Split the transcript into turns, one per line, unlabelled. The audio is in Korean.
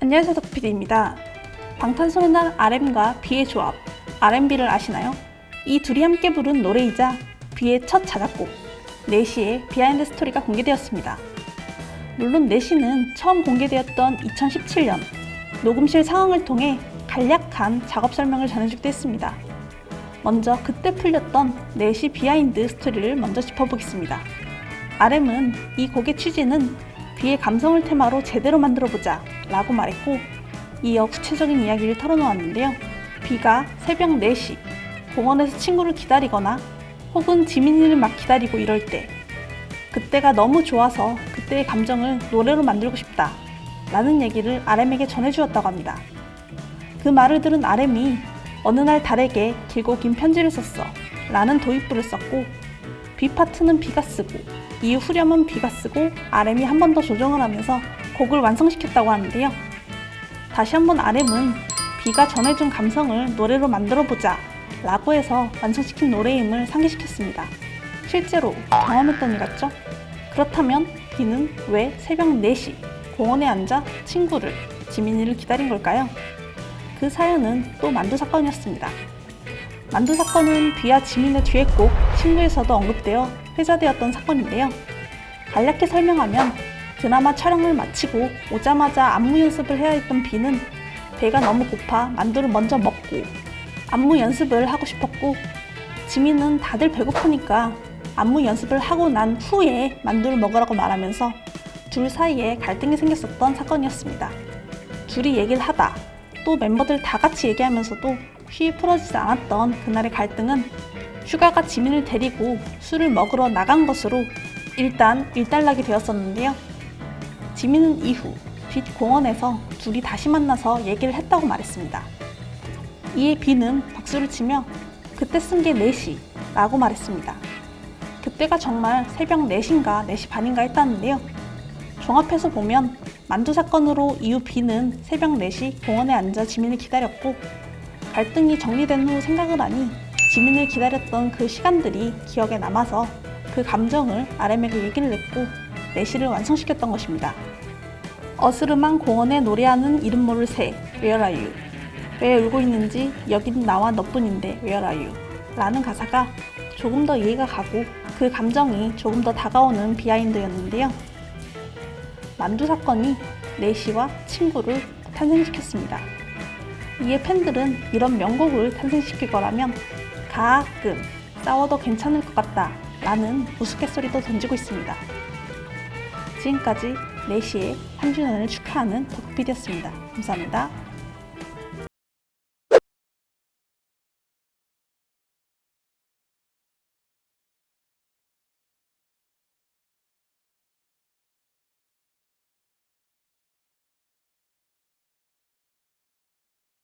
안녕하세요 덕피디입니다. 방탄소년단 RM과 B의 조합 R&B를 아시나요? 이 둘이 함께 부른 노래이자 B의 첫 자작곡 4시의 비하인드 스토리가 공개되었습니다. 물론 4시는 처음 공개되었던 2017년 녹음실 상황을 통해 간략한 작업 설명을 전해주기도 했습니다. 먼저 그때 풀렸던 4시 비하인드 스토리를 먼저 짚어보겠습니다. RM은 이 곡의 취지는 비의 감성을 테마로 제대로 만들어보자 라고 말했고 이어 구체적인 이야기를 털어놓았는데요. 비가 새벽 4시 공원에서 친구를 기다리거나 혹은 지민이를 막 기다리고 이럴 때 그때가 너무 좋아서 그때의 감정을 노래로 만들고 싶다 라는 얘기를 RM에게 전해주었다고 합니다. 그 말을 들은 RM이 어느 날 달에게 길고 긴 편지를 썼어 라는 도입부를 썼고 B 파트는 B가 쓰고 이후 후렴은 B가 쓰고 RM이 한 번 더 조정을 하면서 곡을 완성시켰다고 하는데요. 다시 한번 RM은 B가 전해준 감성을 노래로 만들어보자 라고 해서 완성시킨 노래임을 상기시켰습니다. 실제로 경험했던 일 같죠? 그렇다면 B는 왜 새벽 4시 공원에 앉아 친구를 지민이를 기다린 걸까요? 그 사연은 또 만두 사건이었습니다. 만두 사건은 비와 지민의 듀엣곡 친구에서도 언급되어 회자되었던 사건인데요. 간략히 설명하면 드라마 촬영을 마치고 오자마자 안무 연습을 해야 했던 비는 배가 너무 고파 만두를 먼저 먹고 안무 연습을 하고 싶었고 지민은 다들 배고프니까 안무 연습을 하고 난 후에 만두를 먹으라고 말하면서 둘 사이에 갈등이 생겼었던 사건이었습니다. 둘이 얘기를 하다 또 멤버들 다 같이 얘기하면서도 쉬이 풀어지지 않았던 그날의 갈등은 슈가가 지민을 데리고 술을 먹으러 나간 것으로 일단 일단락이 되었었는데요. 지민은 이후 뒷 공원에서 둘이 다시 만나서 얘기를 했다고 말했습니다. 이에 비는 박수를 치며 그때 쓴 게 4시 라고 말했습니다. 그때가 정말 새벽 4시인가 4시 반인가 했다는데요. 종합해서 보면 만두 사건으로 이후 비는 새벽 4시 공원에 앉아 지민을 기다렸고 갈등이 정리된 후 생각을 하니 지민을 기다렸던 그 시간들이 기억에 남아서 그 감정을 RM에게 얘기를 했고 4시를 완성시켰던 것입니다. 어스름한 공원에 노래하는 이름 모를 새 Where are you? 왜 울고 있는지 여긴 나와 너뿐인데 Where are you? 라는 가사가 조금 더 이해가 가고 그 감정이 조금 더 다가오는 비하인드였는데요. 만두 사건이 내시와 친구를 탄생시켰습니다. 이에 팬들은 이런 명곡을 탄생시킬 거라면 가끔 싸워도 괜찮을 것 같다 라는 우스갯소리도 던지고 있습니다. 지금까지 4시에 3주년을 축하하는 덕비디였습니다. 감사합니다.